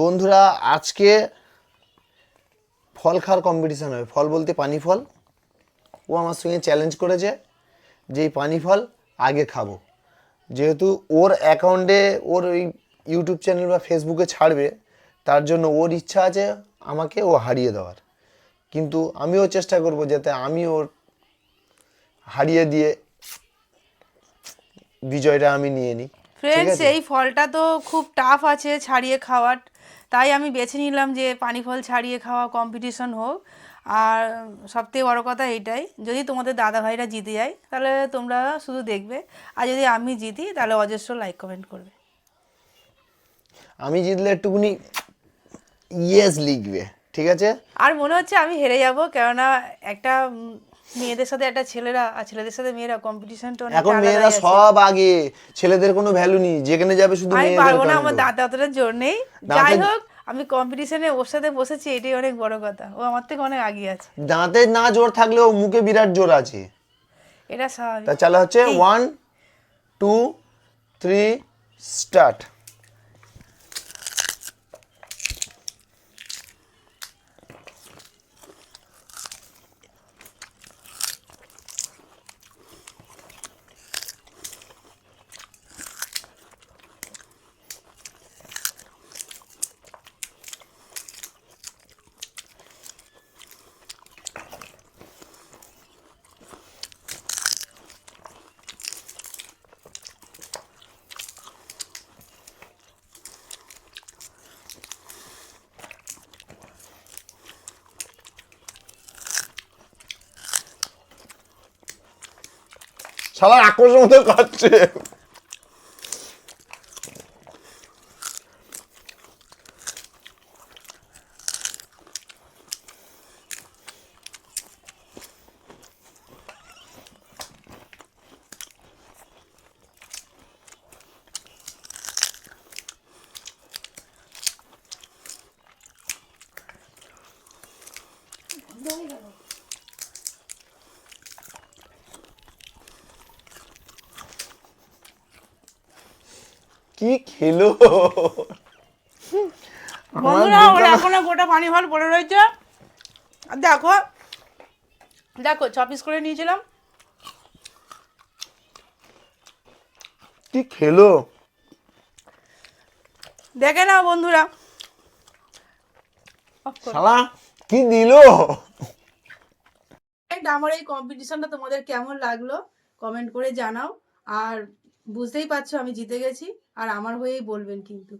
বন্ধুরা আজকে ফল খাওয়ার কম্পিটিশান হবে। ফল বলতে পানি ফল। ও আমার সঙ্গে চ্যালেঞ্জ করেছে যে এই পানি ফল আগে খাব। যেহেতু ওর অ্যাকাউন্টে ওর ওই ইউটিউব চ্যানেল বা ফেসবুকে ছাড়বে তার জন্য ওর ইচ্ছা আছে আমাকে ও হারিয়ে দেওয়ার। কিন্তু আমিও চেষ্টা করব যাতে আমি ওর হারিয়ে দিয়ে বিজয়টা আমি নিয়ে নিই। ফ্রেন্ডস এই ফলটা তো খুব টাফ আছে ছাড়িয়ে খাওয়ার। তাই আমি বেছে নিলাম যে পানি ফল ছাড়িয়ে খাওয়া কম্পিটিশন হোক। আর সবথেকে বড় কথা এইটাই যদি তোমাদের দাদা ভাইরা জিতে যায় তাহলে তোমরা শুধু দেখবে। আর যদি আমি জিতি তাহলে অজস্র লাইক কমেন্ট করবে। আমি জিতলে একটুকুনি ইয়েস লিখবে ঠিক আছে? আর মনে হচ্ছে আমি হেরে যাব কেননা একটা মেয়েদের সাথে একটা ছেলেরা আর ছেলেদের সাথে মেয়েরা কম্পিটিশনটা অনেক এখন মেয়েরা সব আগে ছেলেদের কোনো ভ্যালু নেই যেখানে যাবে শুধু আমি পারব না আমার দাঁতে অতটা জোর নেই। যাই হোক আমি কম্পিটিশনে ওর সাথে বসেছি এটাই অনেক বড় কথা। ও আমার থেকে অনেক আগিয়ে আছে। দাঁতে না জোর থাকলেও মুখে বিরাট জোর আছে। এটা স্বাভাবিক। তা চালা হচ্ছে ওয়ান টু থ্রি স্টার্ট 사람 아꼬시면 될것 같지? 엉덩이가 너무 কি খেলো? বন্ধুরা ওরা এখনও গোটা পানি ফল পড়ে রয়েছে। আর দেখো দেখো ছ পিস করে নিয়েছিলাম। কি খেলো? দেখে নাও বন্ধুরা। শালা কি দিলো? আমার এই কম্পিটিশনটা তোমাদের কেমন লাগল? কমেন্ট করে জানাও। আর বুঝতেই পারছ আমি জিতে গেছি আর আমার হয়েই বলবেন কিন্তু।